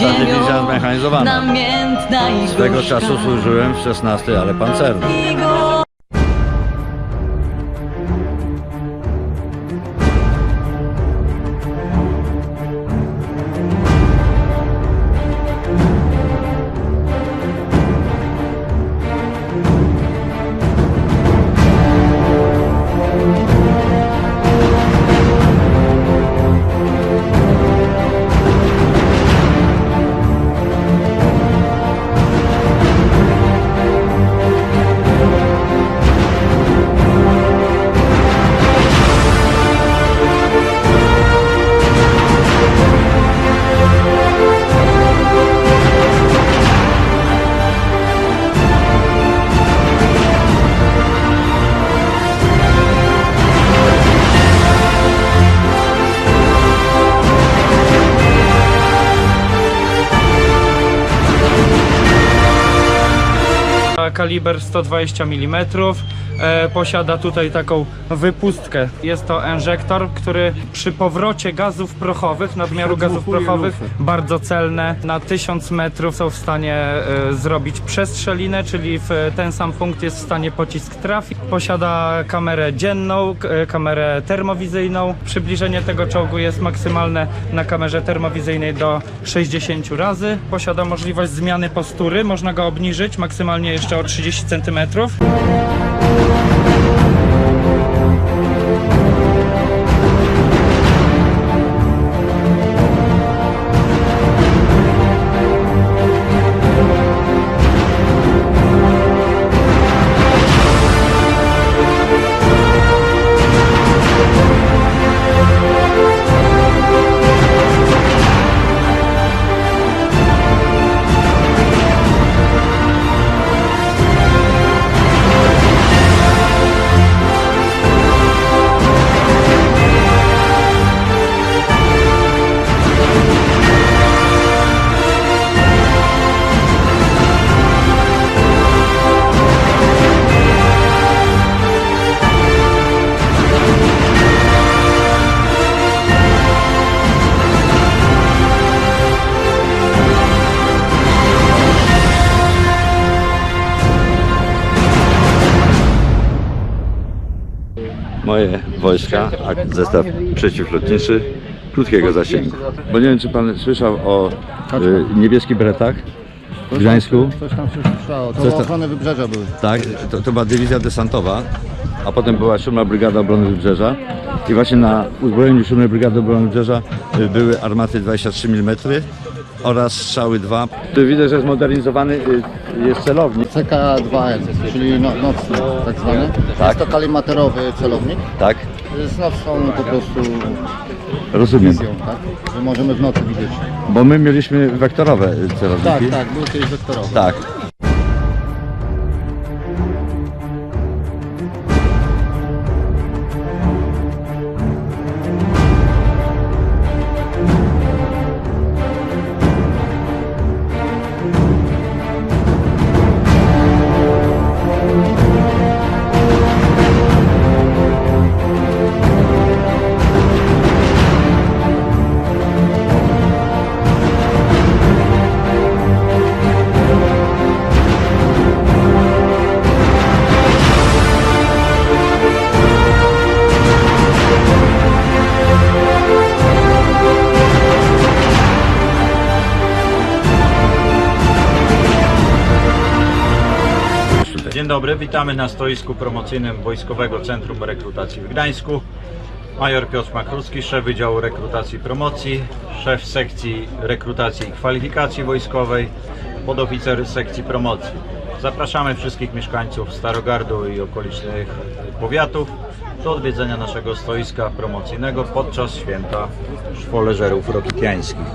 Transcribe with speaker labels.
Speaker 1: ziemią,
Speaker 2: dywizja zmechanizowana.
Speaker 1: namiętna i
Speaker 2: Swego
Speaker 1: gorzka.
Speaker 2: czasu służyłem w 16, ale pancernej.
Speaker 3: Kaliber 120 mm. E, posiada tutaj taką wypustkę. Jest to injektor, który przy powrocie gazów prochowych, nadmiaru gazów prochowych, bardzo celne, na 1000 metrów są w stanie e, zrobić przestrzelinę, czyli w ten sam punkt jest w stanie pocisk trafić. Posiada kamerę dzienną, e, kamerę termowizyjną. Przybliżenie tego czołgu jest maksymalne na kamerze termowizyjnej do 60 razy. Posiada możliwość zmiany postury, można go obniżyć maksymalnie jeszcze o 30 cm.
Speaker 2: Moje wojska, a zestaw przeciwlotniczy krótkiego zasięgu. Bo nie wiem, czy pan słyszał o y, niebieskich beretach w Gdańsku.
Speaker 4: Coś tam się słyszało. To
Speaker 2: Coś tam-
Speaker 4: ochrony wybrzeża były.
Speaker 2: Tak, to, to była dywizja desantowa, a potem była 7 Brygada Obrony Wybrzeża. I właśnie na uzbrojeniu 7 Brygady Obrony Wybrzeża y, były armaty 23 mm oraz strzały 2. Tu widzę, że zmodernizowany y, jest celownik.
Speaker 4: CK2N, czyli no, nocny tak zwany.
Speaker 2: Tak.
Speaker 4: Jest to kalimaterowy celownik.
Speaker 2: Tak,
Speaker 4: Z nocną po prostu
Speaker 2: rozumiem.
Speaker 4: wizją, tak? Że możemy w nocy widzieć.
Speaker 2: Bo my mieliśmy wektorowe y, celowniki.
Speaker 4: Tak, tak, były kiedyś wektorowe.
Speaker 2: Tak.
Speaker 5: Dzień dobry, witamy na stoisku promocyjnym Wojskowego Centrum Rekrutacji w Gdańsku. Major Piotr Makrucki, szef Wydziału Rekrutacji i Promocji, szef sekcji rekrutacji i kwalifikacji wojskowej, podoficer sekcji promocji. Zapraszamy wszystkich mieszkańców Starogardu i okolicznych powiatów do odwiedzenia naszego stoiska promocyjnego podczas święta szwoleżerów rokikiańskich.